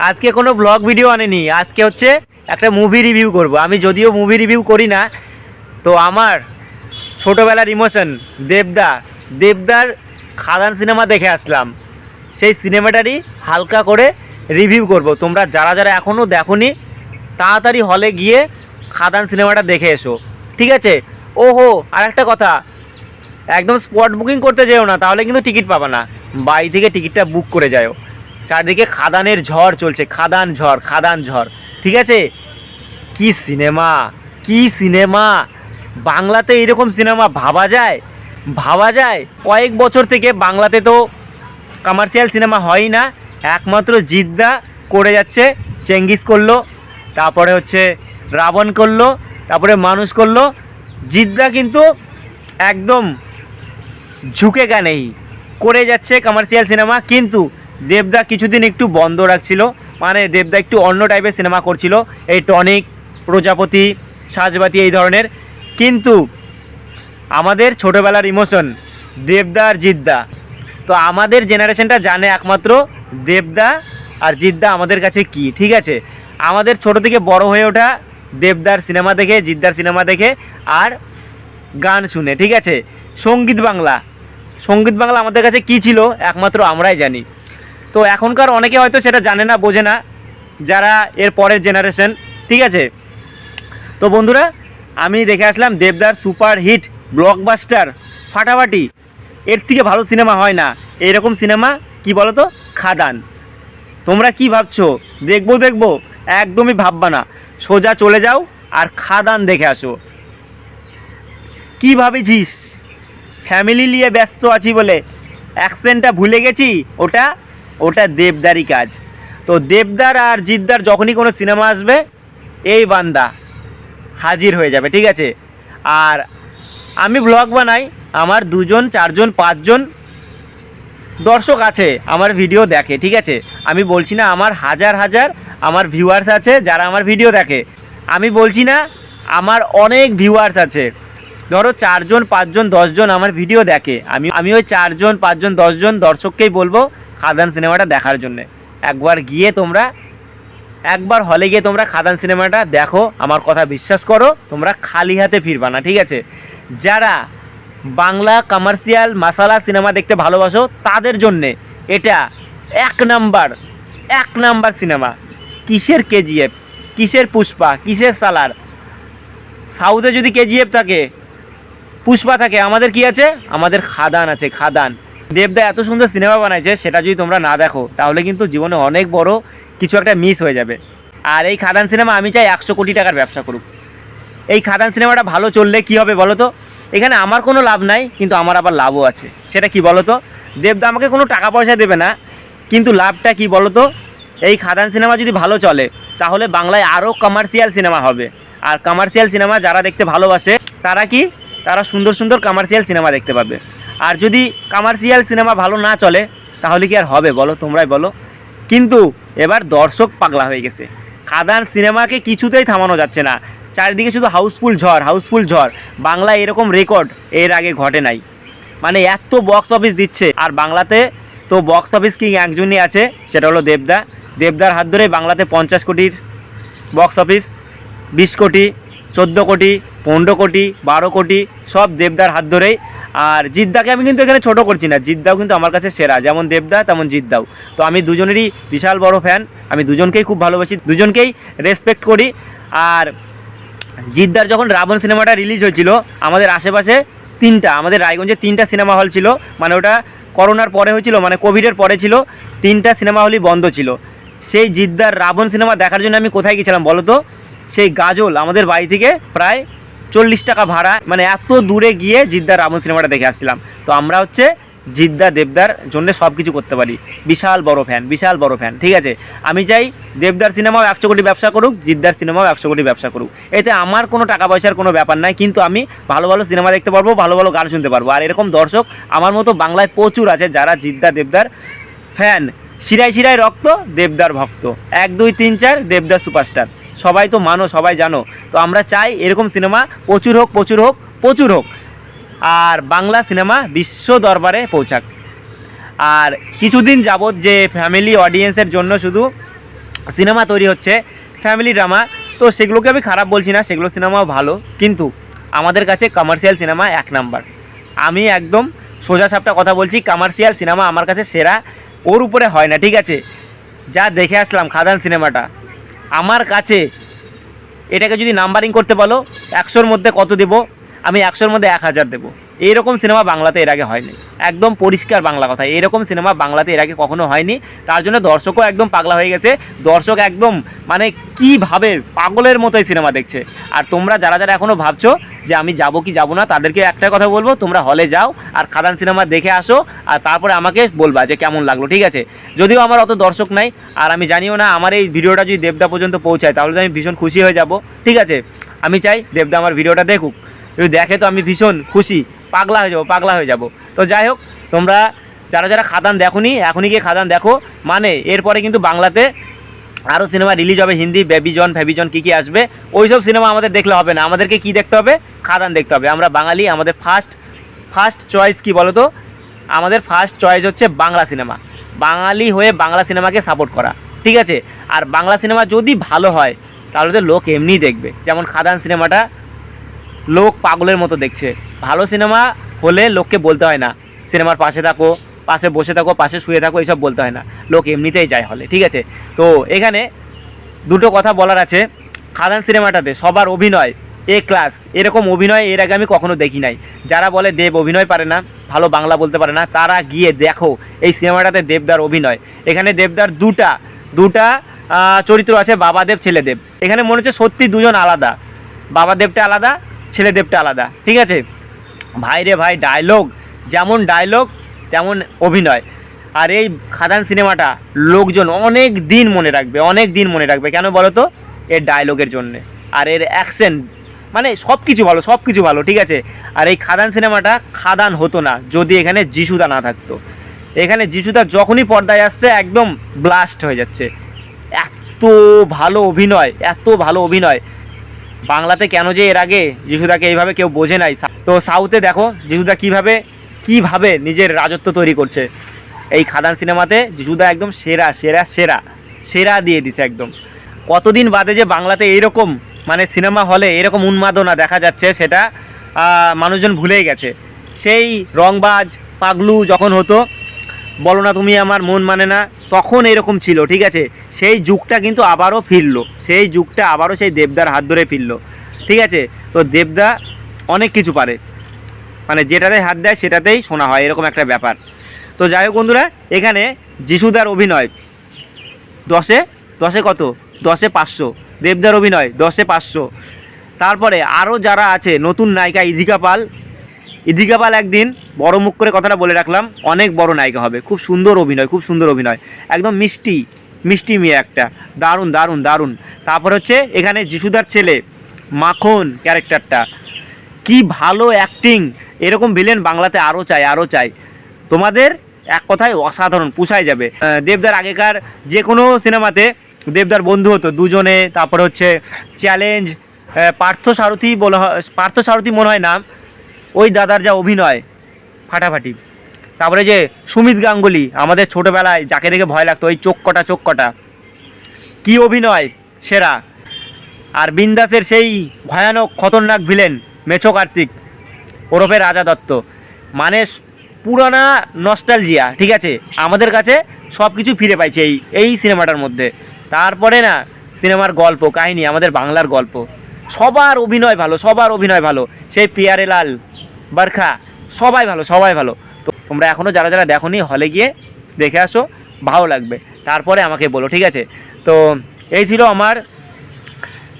আজকে কোনো blog video আনেনি, আজকে হচ্ছে একটা মুভি রিভিউ করব। আমি যদিও মুভি রিভিউ করি না, তো আমার ছোটোবেলার ইমোশন দেবদা, দেবদার খাদান সিনেমা দেখে আসলাম। সেই সিনেমাটারই হালকা করে রিভিউ করব। তোমরা যারা যারা এখনও দেখোনি, তাড়াতাড়ি হলে গিয়ে খাদান সিনেমাটা দেখে এসো। ঠিক আছে? ওহো আর একটা কথা, একদম স্পট বুকিং করতে যেও না, তাহলে কিন্তু টিকিট পাবে না। বাড়ি থেকে টিকিটটা বুক করে যাও চারদিকে খাদানের ঝড় চলছে, খাদান ঝড় খাদান ঝড়। ঠিক আছে? কি সিনেমা? কি সিনেমা? বাংলাতে এরকম সিনেমা ভাবা যায়? ভাবা যায়? কয়েক বছর থেকে বাংলাতে তো কমার্শিয়াল সিনেমা হয়ই না। একমাত্র জিদ্দা করে যাচ্ছে, চেঙ্গিস করল, তারপরে হচ্ছে রাবণ করল, তারপরে মানুষ করল। জিদ্দা কিন্তু একদম ঝুঁকে গা নেই। করে যাচ্ছে কমার্শিয়াল সিনেমা, কিন্তু দেবদা কিছুদিন একটু বন্ধ রাখছিল। মানে দেবদা একটু অন্য টাইপের সিনেমা করছিল। এই টনিক, প্রজাপতি, সাজবাতি এই ধরনের। কিন্তু আমাদের ছোটোবেলার ইমোশন দেবদা আর জিদ্দা। তো আমাদের জেনারেশনটা জানে একমাত্র দেবদা আর জিদ্দা আমাদের কাছে কি, ঠিক আছে? আমাদের ছোট থেকে বড় হয়ে ওঠা দেবদার সিনেমা দেখে, জিদ্দার সিনেমা দেখে আর গান শুনে, ঠিক আছে? সংগীত বাংলা। সংগীত বাংলা আমাদের কাছে কি ছিল, একমাত্র আমরাই জানি। তো এখনকার অনেকে হয়তো সেটা জানে না, বোঝে না, যারা এর পরের জেনারেশন ঠিক আছে? তো বন্ধুরা, আমি দেখে আসলাম দেবদার সুপার হিট ব্লকবাস্টার ফাটাফাটি। এর থেকে ভালো সিনেমা হয় না। এইরকম সিনেমা কি বলো তো খাদান। তোমরা কি ভাবছ? দেখব দেখব। একদমই ভাববা না। সোজা চলে যাও আর খাদান দেখে আসো। কি ভাবেছিস? ফ্যামিলি নিয়ে ব্যস্ত আছি বলে। অ্যাকসেন্টটা ভুলে গেছি, ওটা ওটা দেবদারই কাজ। তো দেবদার আর জিদ্দার যখনই কোনো সিনেমা আসবে, এই বান্দা হাজির হয়ে যাবে, ঠিক আছে? আর আমি ব্লগ বানাই, আমার দুজন, চারজন, পাঁচজন দর্শক আছে, আমার ভিডিও দেখে, ঠিক আছে? আমি বলছি না, আমার হাজার হাজার আমার ভিউয়ার্স আছে যারা আমার ভিডিও দেখে। আমি বলছি না, আমার অনেক ভিউয়ার্স আছে। ধরো চারজন, পাঁচজন, দশজন আমার ভিডিও দেখে। আমি আমি ওই চারজন, পাঁচজন, দশজন দর্শককেই বলব খাদান সিনেমাটা দেখার জন্যে। একবার গিয়ে তোমরা, একবার হলে গিয়ে তোমরা খাদান সিনেমাটা দেখো, আমার কথা বিশ্বাস করো, তোমরা খালি হাতে ফিরবা না, ঠিক আছে? যারা বাংলা কমার্শিয়াল মাসালা সিনেমা দেখতে ভালোবাসো, তাদের জন্যে এটা এক নাম্বার এক নাম্বার সিনেমা কিসের কেজিএফ কিসের পুষ্পা কিসের সালার সাউথে যদি কেজিএফ থাকে পুষ্পা থাকে, আমাদের কি আছে? আমাদের খাদান আছে, খাদান। দেবদা এত সুন্দর সিনেমা বানাইছে, সেটা যদি তোমরা না দেখো, তাহলে কিন্তু জীবনে অনেক বড় কিছু একটা মিস হয়ে যাবে। আর এই খাদান সিনেমা আমি চাই একশো কোটি টাকার ব্যবসা করুক। এই খাদান সিনেমাটা ভালো চললে কি হবে বলো তো? এখানে আমার কোনো লাভ নাই, কিন্তু আমার আবার লাভও আছে। সেটা কি বলো তো? দেবদা আমাকে কোনো টাকা পয়সা দেবে না, কিন্তু লাভটা কি বলো তো? এই খাদান সিনেমা যদি ভালো চলে, তাহলে বাংলায় আরও কমার্শিয়াল সিনেমা হবে। আর কমার্শিয়াল সিনেমা যারা দেখতে ভালোবাসে, তারা কি তারা সুন্দর সুন্দর কমার্শিয়াল সিনেমা দেখতে পাবে। আর যদি কমার্শিয়াল সিনেমা ভালো না চলে, তাহলে কি আর হবে বলো তোমরাই বলো? কিন্তু এবার দর্শক পাগলা হয়ে গেছে। খাদান সিনেমাকে কিছুতেই থামানো যাচ্ছে না। চারিদিকে শুধু হাউসফুল ঝড় হাউসফুল ঝড়। বাংলায় এরকম রেকর্ড এর আগে ঘটে নাই। মানে এত বক্স অফিস দিচ্ছে। আর বাংলাতে তো বক্স অফিস কিং একজনই আছে, সেটা হলো দেবদা। দেবদার হাত ধরে বাংলাতে পঞ্চাশ কোটির বক্স অফিস বিশ কোটি চোদ্দ কোটি, পনেরো কোটি, বারো কোটি, সব দেবদার হাত ধরেই। আর জিদ্দাকে আমি কিন্তু এখানে ছোট করছি না, জিদ্দাও কিন্তু আমার কাছে সেরা, যেমন দেবদা তেমন জিদ্দাও। তো আমি দুজনেরই বিশাল বড় ফ্যান আমি দুজনকেই খুব ভালোবাসি, দুজনকেই রেসপেক্ট করি। আর জিদ্দার যখন রাবণ সিনেমাটা রিলিজ হয়েছিল, আমাদের আশেপাশে তিনটা, আমাদের রায়গঞ্জে তিনটা সিনেমা হল ছিল মানে ওটা করোনার পরে হয়েছিল মানে কোভিডের পরে ছিল, তিনটা সিনেমা হলই বন্ধ ছিল। সেই জিদ্দার রাবণ সিনেমা দেখার জন্য আমি কোথায় গেছিলাম বলো তো? সেই গাজল আমাদের বাড়ি থেকে প্রায় চল্লিশ টাকা ভাড়া মানে এত দূরে গিয়ে জিদ্দার রাবণ সিনেমাটা দেখে আসছিলাম। তো আমরা হচ্ছে জিদ্দা দেবদার জন্য সব কিছু করতে পারি। বিশাল বড় ফ্যান বিশাল বড় ফ্যান ঠিক আছে? আমি চাই দেবদার সিনেমাও একশো কোটি ব্যবসা করুক, জিদ্দার সিনেমাও একশো কোটি ব্যবসা করুক। এতে আমার কোনো টাকা পয়সার কোনো ব্যাপার নাই, কিন্তু আমি ভালো ভালো সিনেমা দেখতে পারব, ভালো ভালো গান শুনতে পারব। আর এরকম দর্শক আমার মতো বাংলায় প্রচুর আছে যারা জিদ্দা দেবদার ফ্যান শিরায় শিরায় রক্ত, দেবদার ভক্ত। এক, দুই, তিন, চার, দেবদার সুপারস্টার সবাই তো মানো, সবাই জানো। তো আমরা চাই এরকম সিনেমা প্রচুর হোক প্রচুর হোক প্রচুর হোক। আর বাংলা সিনেমা বিশ্ব দরবারে পৌঁছাক। আর কিছুদিন যাবৎ যে ফ্যামিলি অডিয়েন্সের জন্য শুধু সিনেমা তৈরি হচ্ছে ফ্যামিলি ড্রামা তো সেগুলোকে আমি খারাপ বলছি না, সেগুলো সিনেমাও ভালো। কিন্তু আমাদের কাছে কমার্শিয়াল সিনেমা এক নাম্বার। আমি একদম সোজা সাপটা কথা বলছি কমার্শিয়াল সিনেমা আমার কাছে সেরা, ওর উপরে হয় না, ঠিক আছে? যা দেখে আসলাম খাদান সিনেমাটা। আমার কাছে এটাকে যদি নাম্বারিং করতে বলো, একশোর মধ্যে কত দেবো? আমি একশোর মধ্যে এক হাজার দেবো। এইরকম সিনেমা বাংলাতে এর আগে হয়নি। একদম পরিষ্কার বাংলা কথা। এরকম সিনেমা বাংলাতে এর আগে কখনো হয়নি। তার জন্য দর্শকও একদম পাগলা হয়ে গেছে। দর্শক একদম মানে কীভাবে পাগলের মতোই সিনেমা দেখছে। আর তোমরা যারা যারা এখনও ভাবছ যে আমি যাব কি যাব না তাদেরকে একটা কথা বলব, তোমরা হলে যাও আর খাদান সিনেমা দেখে আসো আর তারপরে আমাকে বলবা যে কেমন লাগল, ঠিক আছে? যদিও আমার অত দর্শক নাই, আর আমি জানিও না, আমার এই ভিডিওটা যদি দেবদা পর্যন্ত পৌঁছায়, তাহলে তো আমি ভীষণ খুশি হয়ে যাব। ঠিক আছে? আমি চাই দেবদা আমার ভিডিওটা দেখুক। যদি দেখে তো আমি ভীষণ খুশি। পাগলা হয়ে যাব, পাগলা হয়ে যাব। তো যাই হোক, তোমরা যারা যারা খাদান দেখোনি, এখনই গিয়ে খাদান দেখো। মানে এরপরে কিন্তু বাংলাতে আরও সিনেমা রিলিজ হবে, হিন্দি বেবিজন ফ্যাবিজন কী কী আসবে ওই সব সিনেমা আমাদের দেখলে হবে না। আমাদেরকে কি দেখতে হবে? খাদান দেখতে হবে। আমরা বাঙালি, আমাদের ফার্স্ট ফার্স্ট চয়েস কি বলো তো আমাদের ফার্স্ট চয়েস হচ্ছে বাংলা সিনেমা। বাঙালি হয়ে বাংলা সিনেমাকে সাপোর্ট করা। ঠিক আছে? আর বাংলা সিনেমা যদি ভালো হয়, তাহলে তো লোক এমনিই দেখবে। যেমন খাদান সিনেমাটা লোক পাগলের মতো দেখছে। ভালো সিনেমা হলে লোককে বলতে হয় না। সিনেমার পাশে থাকো, পাশে বসে থাকো, পাশে শুয়ে থাকো এইসব বলতে হয় না। লোক এমনিতেই যায় হলে, ঠিক আছে? তো এখানে দুটো কথা বলার আছে। খাদান সিনেমাটাতে সবার অভিনয়, এ ক্লাস। এরকম অভিনয় এর আগে আমি কখনো দেখি নাই। যারা বলে দেব অভিনয় পারে না, ভালো বাংলা বলতে পারে না, তারা গিয়ে দেখো এই সিনেমাটাতে দেবদার অভিনয়। এখানে দেবদার দুটা দুটা চরিত্র আছে বাবাদেব, ছেলেদেব। এখানে মনে হচ্ছে সত্যি দুজন আলাদা। বাবাদেবটা আলাদা ছেলেদেবটা আলাদা, ঠিক আছে? ভাই রে ভাই ডায়লগ যেমন ডায়লগ তেমন অভিনয়। আর এই খাদান সিনেমাটা লোকজন অনেক দিন মনে রাখবে, অনেক দিন মনে রাখবে। কেন বলো তো এর ডায়লগের জন্যে। আর এর অ্যাকশন মানে সব কিছু ভালো সব কিছু ভালো, ঠিক আছে? আর এই খাদান সিনেমাটা খাদান হতো না, যদি এখানে যিশুদা না থাকতো। এখানে যিশুদা যখনই পর্দায় আসছে, একদম ব্লাস্ট হয়ে যাচ্ছে। এত ভালো অভিনয়, এত ভালো অভিনয়। বাংলাতে কেন যে এর আগে যিশুদাকে এইভাবে কেউ বোঝে নাই? তো সাউথে দেখো, যিশুদা কীভাবে কীভাবে নিজের রাজত্ব তৈরি করছে। এই খাদান সিনেমাতে যিশুদা একদম সেরা সেরা সেরা সেরা দিয়ে দিছে একদম। কতদিন বাদে যে বাংলাতে এইরকম মানে সিনেমা হলে এরকম উন্মাদনা দেখা যাচ্ছে, সেটা মানুষজন ভুলেই গেছে। সেই রংবাজ পাগলু যখন হতো, বলো না তুমি আমার মন মানে না তখন এরকম ছিল, ঠিক আছে? সেই যুগটা কিন্তু আবারও ফিরলো। সেই যুগটা আবারও সেই দেবদার হাত ধরে ফিরলো, ঠিক আছে? তো দেবদা অনেক কিছু পারে। মানে যেটাতে হাত দেয় সেটাতেই শোনা হয়, এরকম একটা ব্যাপার। তো যাই হোক বন্ধুরা, এখানে যিশুদার অভিনয়। দশে দশে কত? দশে পাঁচশো। দেবদার অভিনয়, দশে পাঁচশো। তারপরে আরও যারা আছে, নতুন নায়িকা ইদিকা পাল ইদিকা পাল একদিন বড় মুখ করে কথাটা বলে রাখলাম, অনেক বড় নায়িকা হবে, খুব সুন্দর অভিনয়, খুব সুন্দর অভিনয়, একদম মিষ্টি মিষ্টি মেয়ে একটা, দারুণ দারুণ দারুণ। তারপর হচ্ছে এখানে যিশুদার ছেলে, মাখন ক্যারেক্টারটা, কি ভালো অ্যাক্টিং এরকম ভিলেন বাংলাতে আরও চাই আরও চাই। তোমাদের এক কথায় অসাধারণ, পুষায় যাবে। দেবদার আগেকার যে কোনো সিনেমাতে দেবদার বন্ধু হতো, দুজনে, তারপরে হচ্ছে চ্যালেঞ্জ পার্থ সারথি বলা পার্থ সারথি মনে হয় নাম ওই দাদার যা অভিনয়, ফাটাফাটি। তারপরে যে সুমিত গাঙ্গুলি, আমাদের ছোটোবেলায় যাকে দেখে ভয় লাগতো, ওই চোখ কটা চোখ কটা। কী অভিনয়, সেরা। আর বিন্দাসের সেই ভয়ানক, খতরনাক ভিলেন মেছো কার্তিক, ওরফে রাজা দত্ত। মানে পুরানা নস্টালজিয়া ঠিক আছে? আমাদের কাছে সব কিছু ফিরে পাইছে এই এই সিনেমাটার মধ্যে। তারপরে না, সিনেমার গল্প, কাহিনী, আমাদের বাংলার গল্প। সবার অভিনয় ভালো, সবার অভিনয় ভালো। সেই পিয়ারে লাল বারখা, সবাই ভালো সবাই ভালো। তো তোমরা এখনও যারা যারা দেখোনি হলে গিয়ে দেখে আসো, ভালো লাগবে। তারপরে আমাকে বলো, ঠিক আছে? তো এই ছিল আমার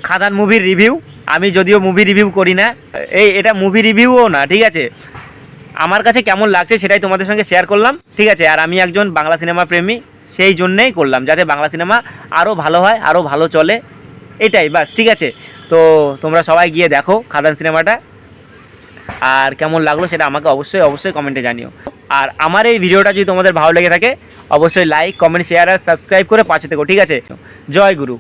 খাদান মুভির রিভিউ আমি যদিও মুভি রিভিউ করি না। এই, এটা মুভি রিভিউও না, ঠিক আছে? আমার কাছে কেমন লাগছে সেটাই তোমাদের সঙ্গে শেয়ার করলাম, ঠিক আছে? আর আমি একজন বাংলা সিনেমা প্রেমী, সেই জন্যেই করলাম, যাতে বাংলা সিনেমা আরও ভালো হয় আরও ভালো চলে। এটাই, বাস, ঠিক আছে? তো তোমরা সবাই গিয়ে দেখো খাদান সিনেমাটা আর কেমন লাগল সেটা আমাকে অবশ্যই অবশ্যই কমেন্টে জানিও। আর আমার এই ভিডিওটা যদি তোমাদের ভালো লেগে থাকে, অবশ্যই লাইক কমেন্ট শেয়ার আর সাবস্ক্রাইব করে পাশে থেকো, ঠিক আছে? জয় গুরু।